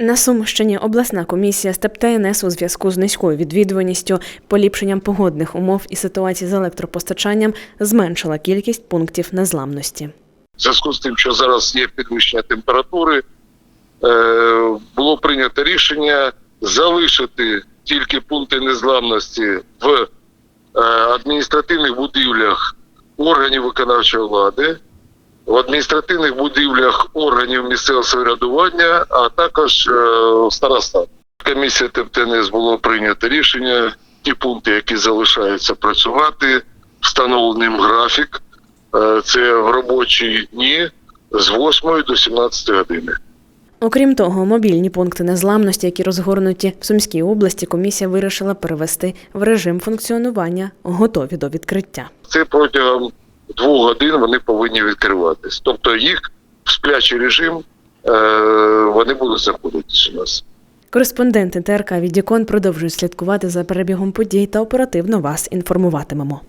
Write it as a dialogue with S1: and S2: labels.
S1: На Сумщині обласна комісія з ТЕП-ТНС у зв'язку з низькою відвідуваністю, поліпшенням погодних умов і ситуації з електропостачанням зменшила кількість пунктів незламності.
S2: В зв'язку з тим, що зараз є підвищення температури, е, було прийнято рішення залишити тільки пункти незламності в е, адміністративних будівлях органів виконавчої влади, в адміністративних будівлях органів місцевого самоврядування, а також е, в старостат. Комісія ТЕП-ТНС було прийнято рішення. Ті пункти, які залишаються працювати, встановлений їм графік. Е, Це в робочі дні з 8 до 17 години.
S1: Окрім того, мобільні пункти незламності, які розгорнуті в Сумській області, комісія вирішила перевести в режим функціонування, готові до відкриття.
S2: Це протягом двох годин вони повинні відкриватись. Тобто їх в сплячий режим е, вони будуть знаходитись у нас.
S1: Кореспонденти ТРК Відікон продовжують слідкувати за перебігом подій та оперативно вас інформуватимемо.